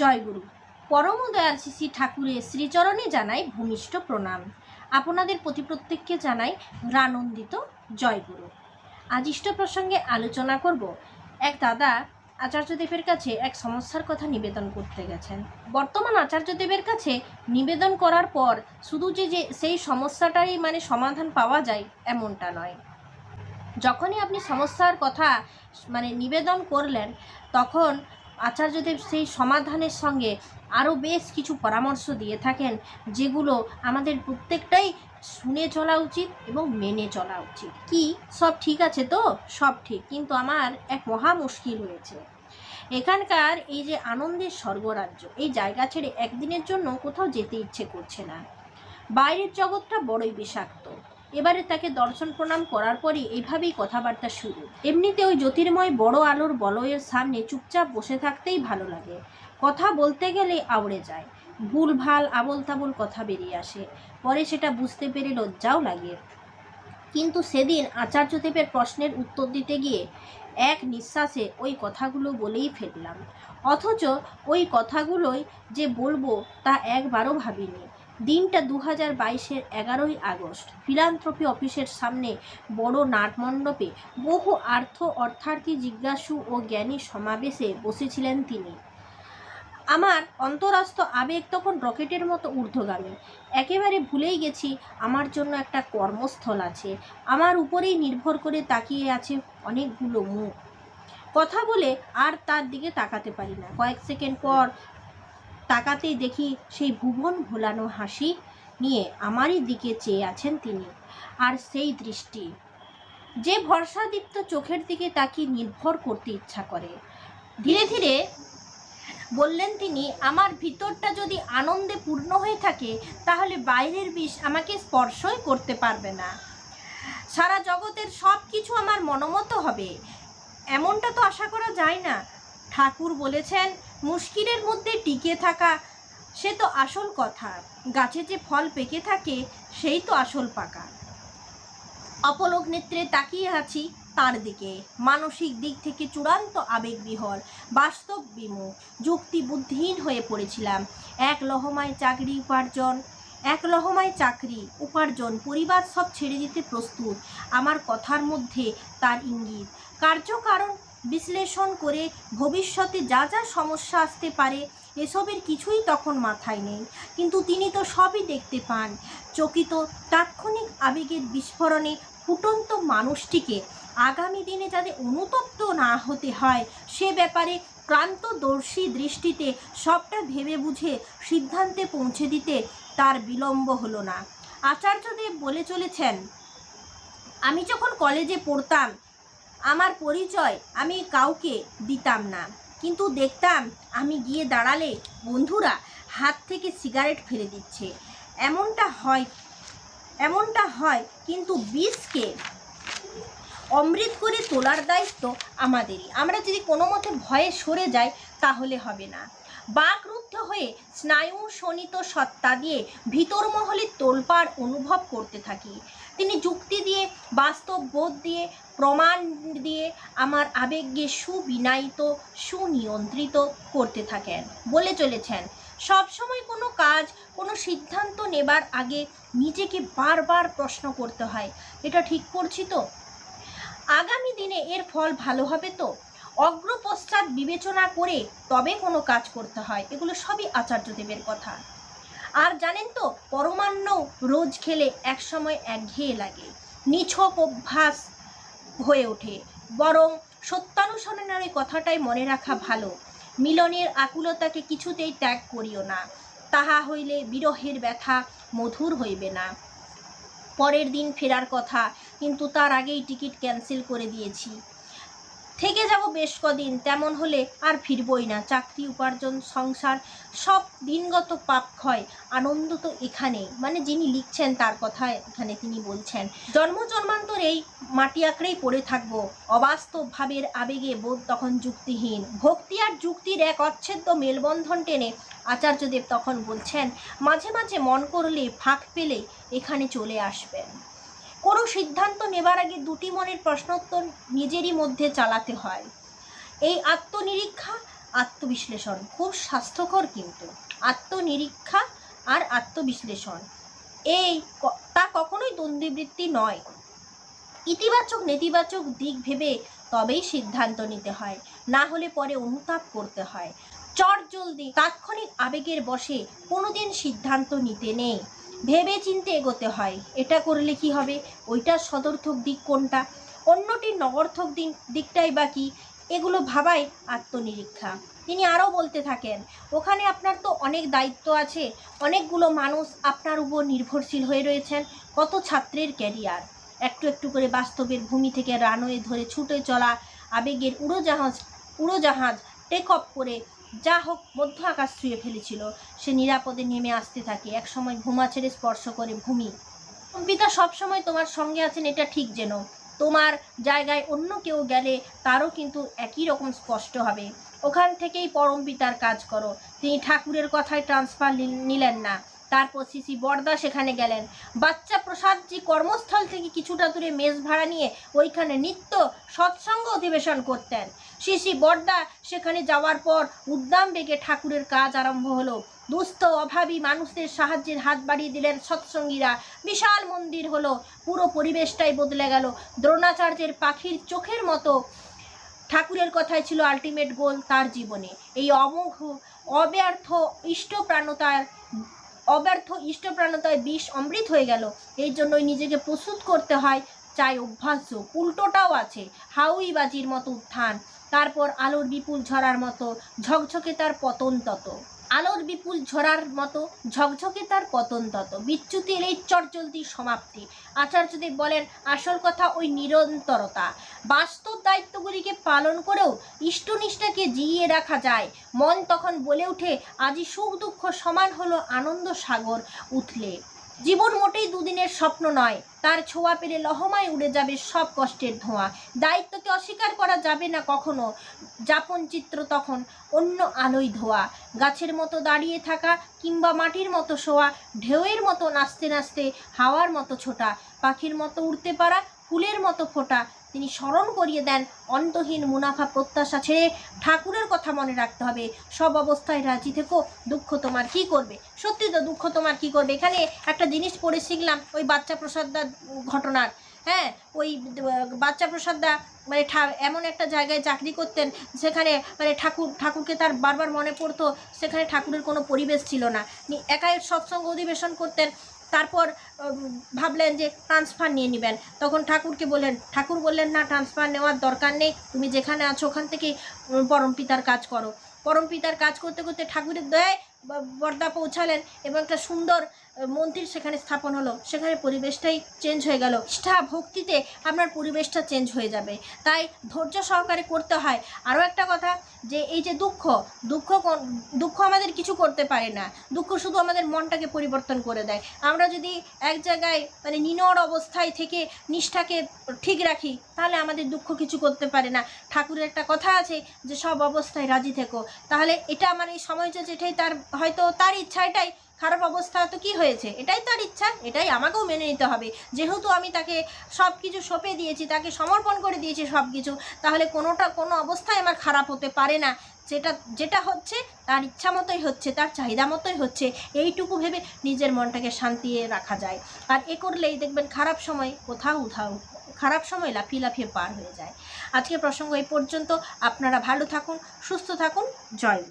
জয়গুরু। পরম দয়াল শ্রী ঠাকুরের শ্রীচরণে জানাই ভূমিষ্ঠ প্রণাম। আপনাদের প্রতি প্রত্যেককে জানাই রানন্দিত জয়গুরু। আজ ইষ্ট প্রসঙ্গে আলোচনা করব। এক দাদা আচার্যদেবের কাছে এক সমস্যার কথা নিবেদন করতে গেছেন। বর্তমান আচার্যদেবের কাছে নিবেদন করার পর শুধু যে যে সেই সমস্যাটারই মানে সমাধান পাওয়া যায় এমনটা নয়। যখনই আপনি সমস্যার কথা মানে নিবেদন করলেন, তখন আচার্যদেব সেই সমাধানের সঙ্গে আরও বেশ কিছু পরামর্শ দিয়ে থাকেন, যেগুলো আমাদের প্রত্যেকটাই শুনে চলা উচিত এবং মেনে চলা উচিত। কি? সব ঠিক আছে তো? সব ঠিক, কিন্তু আমার এক মহা মুশকিল হয়েছে। এখানকার এই যে আনন্দের স্বর্গরাজ্য, এই জায়গা ছেড়ে একদিনের জন্য কোথাও যেতে ইচ্ছে করছে না। বাইরের জগৎটা বড়ই বিষাক্ত। এবারে তাকে দর্শন প্রণাম করার পরই এভাবেই কথাবার্তা শুরু। এমনিতে ওই জ্যোতির্ময় বড় আলোর বলয়ের সামনে চুপচাপ বসে থাকতেই ভালো লাগে। কথা বলতে গেলে আউড়ে যায়। ভুল ভালো আবল তাবল কথা বেরিয়ে আসে। পরে সেটা বুঝতে পেরে লজ্জাও লাগে। কিন্তু সেদিন আচার্যদেবের প্রশ্নের উত্তর দিতে গিয়ে এক নিঃশ্বাসে ওই কথাগুলো বলেই ফেললাম। অথচ ওই কথাগুলোই যে বলব তা একবারও ভাবিনি। দিনটা দু হাজার বাইশের এগারোই আগস্ট। ফিলান্থ্রপি অফিসের সামনে বড় নাটমণ্ডপে বহু আর্থ অর্থার্থী জিজ্ঞাসু ও জ্ঞানী সমাবেশে বসেছিলেন তিনি। আমার অন্তরাস্ত আবেগ তখন রকেটের মতো ঊর্ধ্বগামী। একেবারে ভুলেই গেছি, আমার জন্য একটা কর্মস্থল আছে। আমার উপরেই নির্ভর করে তাকিয়ে আছে অনেকগুলো মুখ। কথা বলে আর তার দিকে তাকাতে পারি না। কয়েক সেকেন্ড পর তাকাতেই দেখি সেই ভুবন ভোলানো হাসি নিয়ে আমারই দিকে চেয়ে আছেন তিনি আর সেই দৃষ্টি। যে ভরসাদীপ্ত চোখের দিকে তাকে নির্ভর করতে ইচ্ছা করে। ধীরে ধীরে বললেন তিনি, আমার ভিতরটা যদি আনন্দে পূর্ণ হয়ে থাকে, তাহলে বাইরের বিষ আমাকে স্পর্শই করতে পারবে না। সারা জগতের সব কিছু আমার মনোমতো হবে। এমনটা তো আশা করা যায় না। ঠাকুর বলেছেন মুশকিলের মধ্যে টিকে থাকা, সে তো আসল কথা। গাছে যে ফল পেকে থাকে, সেই তো আসল পাকা। অপলক নেত্রে তাকিয়ে আছি তার দিকে। মানসিক দিক থেকে চূড়ান্ত আবেগবিহল বাস্তব বিমুখ, যুক্তি বুদ্ধিহীন হয়ে পড়েছিলাম। এক লহমায় চাকরি উপার্জন, এক লহমায় চাকরি উপার্জন, পরিবার সব ছেড়ে দিতে প্রস্তুত। আমার কথার মধ্যে তার ইঙ্গিত। কার্যকারণ বিশ্লেষণ করে ভবিষ্যতে যা যা সমস্যা আসতে পারে, এসবের কিছুই তখন মাথায় নেই। কিন্তু তিনি তো সবই দেখতে পান। চকিত তাৎক্ষণিক আবেগের বিস্ফোরণে ফুটন্ত মানুষটিকে আগামী দিনে যাতে অনুতপ্ত না হতে হয়, সে ব্যাপারে ক্রান্তদর্শী দৃষ্টিতে সবটা ভেবে বুঝে সিদ্ধান্তে পৌঁছে দিতে তার বিলম্ব হলো না। আচার্যদেব বলে চলেছেন, আমি যখন কলেজে পড়তাম আমার পরিচয় আমি কাউকে দিতাম না। কিন্তু দেখতাম আমি গিয়ে দাঁড়ালে বন্ধুরা হাত থেকে সিগারেট ফেলে দিচ্ছে। এমনটা হয় এমনটা হয় কিন্তু বিষকে অমৃত করে তোলার দায়িত্ব আমাদেরই। আমরা যদি কোনো মতে ভয়ে সরে যাই, তাহলে হবে না। বাকরুদ্ধ হয়ে স্নায়ু শোণিত সত্তা দিয়ে ভিতর মহলে তোলপাড় অনুভব করতে থাকি। তিনি যুক্তি দিয়ে, বাস্তব বোধ দিয়ে, প্রমাণ দিয়ে আমার আবেগকে সুবিনায়িত, সুনিয়ন্ত্রিত করতে থাকেন, বলে চলেছেন। সবসময় কোনো কাজ, কোনো সিদ্ধান্ত নেবার আগে নিজেকে বারবার প্রশ্ন করতে হয়, এটা ঠিক করছি তো? আগামী দিনে এর ফল ভালো হবে তো? অগ্রপশ্চাৎ বিবেচনা করে তবে কোনো কাজ করতে হয়, এগুলো সবই আচার্যদেবের কথা। আর জানেন তো, পরমান্ন রোজ খেলে এক একসময় একঘেয়ে লাগে, নিছক অভ্যাস হয়ে ওঠে। বরং সত্যানুসরণের ওই কথাটাই মনে রাখা ভালো, মিলনের আকুলতাকে কিছুতেই ত্যাগ করিও না, তাহা হইলে বিরহের ব্যথা মধুর হইবে না। পরের দিন ফেরার কথা, কিন্তু তার আগেই টিকিট ক্যান্সেল করে দিয়েছি। থেকে যাব বেশ কদিন, তেমন হলে আর ফিরবই না। চাকরি, উপার্জন, সংসার, সব দিনগত পাপ ক্ষয়, আনন্দ তো এখানেই। মানে যিনি লিখছেন তার কথা এখানে তিনি বলছেন। জন্ম জন্মান্তর এই মাটি আঁকড়েই পড়ে থাকব। অবাস্তব ভাবের আবেগে বোধ তখন যুক্তিহীন। ভক্তি আর যুক্তির এক অচ্ছেদ্য মেলবন্ধন টেনে আচার্যদেব তখন বলছেন, মাঝে মাঝে মন করলে ফাঁক পেলে এখানে চলে আসবেন। কোনো সিদ্ধান্ত নেবার আগে দুটি মনের প্রশ্নোত্তর নিজেরই মধ্যে চালাতে হয়। এই আত্মনিরীক্ষা, আত্মবিশ্লেষণ খুব স্বাস্থ্যকর কিন্তু। আত্মনিরীক্ষা আর আত্মবিশ্লেষণ, এই তা কখনোই দ্বন্দ্ববৃত্তি নয়। ইতিবাচক, নেতিবাচক দিক ভেবে তবেই সিদ্ধান্ত নিতে হয়, না হলে পরে অনুতাপ করতে হয়। চট জলদি, তাৎক্ষণিক আবেগের বশে কোনোদিন সিদ্ধান্ত নিতে নেই। ভেবে চিনতে এগোতে হয়। এটা করলে কি হবে? ওইটার সদর্থক দিক কোনটা? অন্যটির নগর্থক দিক দিকটাই বা কি? এগুলো ভাবাই আত্মনিরীক্ষা। তিনি আরও বলতে থাকেন, ওখানে আপনার তো অনেক দায়িত্ব আছে, অনেকগুলো মানুষ আপনার উপর নির্ভরশীল হয়ে রয়েছেন, কত ছাত্রের ক্যারিয়ার? একটু একটু করে বাস্তবের ভূমি থেকে রানওয়ে ধরে ছুটে চলা আবেগের উড়োজাহাজ উড়োজাহাজ টেক অফ করে যা হোক, মধ্য আকাশ ছুঁয়ে ফেলেছিল। সে নিরাপদে নেমে আসতে থাকে। একসময় ভূমা ছেড়ে স্পর্শ করে ভূমি। পিতা সবসময় তোমার সঙ্গে আছেন, এটা ঠিক যেন। তোমার জায়গায় অন্য কেউ গেলে তারও কিন্তু একই রকম স্পষ্ট হবে। ওখান থেকেই পরম পিতার কাজ করো। তিনি ঠাকুরের কথায় ট্রান্সফার নিলেন না। তারপর সিসি বর্দা সেখানে গেলেন। বাচ্চা প্রসাদজি কর্মস্থল থেকে কিছুটা দূরে মেজ ভাড়া নিয়ে ওইখানে নিত্য সৎসঙ্গ অধিবেশন করতেন। শিশি বর্দা সেখানে যাওয়ার পর উদ্দাম বেগে ঠাকুরের কাজ আরম্ভ হলো। দুস্থ, অভাবী মানুষদের সাহায্যের হাত বাড়িয়ে দিলেন সৎসঙ্গীরা। বিশাল মন্দির হলো। পুরো পরিবেশটাই বদলে গেল। দ্রোণাচার্যের পাখির চোখের মতো। ঠাকুরের কথাই ছিল আলটিমেট গোল তার জীবনে। এই অমোঘ, অব্যর্থ ইষ্টপ্রাণতার, অব্যর্থ ইষ্টপ্রাণতায় বিষ অমৃত হয়ে গেল। এই জন্যই নিজেকে প্রস্তুত করতে হয়। চাই অভ্যাস উল্টোটাও আছে। হাউই বাজির মতো উত্থান। তারপর আলোর বিপুল ঝরার মতো ঝকঝকে তার পতন তত। আলোর বিপুল ঝরার মতো ঝকঝকে তার পতন তত। বিচ্যুতি এলেই চটজলদি সমাপ্তি। আচার্যদেব বলেন, আসল কথা ওই নিরন্তরতা। বাস্তব দায়িত্বগুলিকে পালন করেও ইষ্টনিষ্ঠাকে জিইয়ে রাখা যায়। মন তখন বলে ওঠে, আজি সুখ দুঃখ সমান হলো আনন্দ সাগর উঠলে জীবন মোটেই দুদিনের স্বপ্ন নয়। তার ছোঁয়া পেলে লহমায় উড়ে যাবে সব কষ্টের ধোঁয়া। দায়িত্বকে অস্বীকার করা যাবে না কখনো। যাপন চিত্র তখন অন্য আলোয় ধোয়া। গাছের মতো দাঁড়িয়ে থাকা কিংবা মাটির মতো শোয়া, ঢেউয়ের মতো নাচতে নাচতে হাওয়ার মতো ছোটা, পাখির মতো উড়তে পারা, ফুলের মতো ফোটা তিনি স্মরণ করিয়ে দেন অন্তহীন মুনাফা প্রত্যাশা ছেড়ে ঠাকুরের কথা মনে রাখতে হবে। সব অবস্থায় রাজি থেকো, দুঃখ তোমার কি করবে? সত্যি তো দুঃখ তোমার কি করবে? এখানে একটা জিনিস পড়ে শিখলাম, ওই বাচ্চা প্রসাদদার ঘটনার। হ্যাঁ ওই বাচ্চা প্রসাদদা মানে এমন একটা জায়গায় চাকরি করতেন, সেখানে মানে ঠাকুর, ঠাকুরকে তার বারবার মনে পড়তো, সেখানে ঠাকুরের কোনো পরিবেশ ছিল না। নি- একাই সৎসঙ্গ অধিবেশন করতেন তারপর ভাবলেন যে ট্রান্সফার নিয়ে নেবেন। তখন ঠাকুরকে বললেন, ঠাকুর বললেন না ট্রান্সফার নেওয়ার দরকার নেই। তুমি যেখানে আছো ওখান থেকে পরম পিতার কাজ করো। পরম পিতার কাজ করতে করতে ঠাকুরের দয়ায় বর্দা পৌঁছালেন এবং একটা সুন্দর মন্দির সেখানে স্থাপন হলো, সেখানে পরিবেশটাই চেঞ্জ হয়ে গেল। নিষ্ঠা, ভক্তিতে আপনার পরিবেশটা চেঞ্জ হয়ে যাবে। তাই ধৈর্য সহকারে করতে হয়। আরও একটা কথা, যে এই যে দুঃখ দুঃখ দুঃখ আমাদের কিছু করতে পারে না। দুঃখ শুধু আমাদের মনটাকে পরিবর্তন করে দেয়। আমরা যদি এক জায়গায় মানে নিনড় অবস্থায় থেকে নিষ্ঠাকে ঠিক রাখি, তাহলে আমাদের দুঃখ কিছু করতে পারে না। ঠাকুরের একটা কথা আছে যে, সব অবস্থায় রাজি থেকো। তাহলে এটা আমার এই সময়টা যেটাই তার, হয়তো তার ইচ্ছা এটাই খারাপ অবস্থা তো কি হয়েছে? এটাই তার ইচ্ছা, এটাই আমাকেও মেনে নিতে হবে। যেহেতু আমি তাকে সব কিছু সঁপে দিয়েছি, তাকে সমর্পণ করে দিয়েছি সব কিছু তাহলে কোনোটা, কোনো অবস্থায় আমার খারাপ হতে পারে না। যেটা যেটা হচ্ছে, তার ইচ্ছা মতোই হচ্ছে, তার চাহিদা মতোই হচ্ছে, এইটুকু ভেবে নিজের মনটাকে শান্তিয়ে রাখা যায়। আর এ করলেই দেখবেন খারাপ সময় কোথাও উধাও, খারাপ সময় লাফিয়ে লাফিয়ে পার হয়ে যায়। আজকে প্রসঙ্গ এই পর্যন্ত। আপনারা ভালো থাকুন, সুস্থ থাকুন, জয়।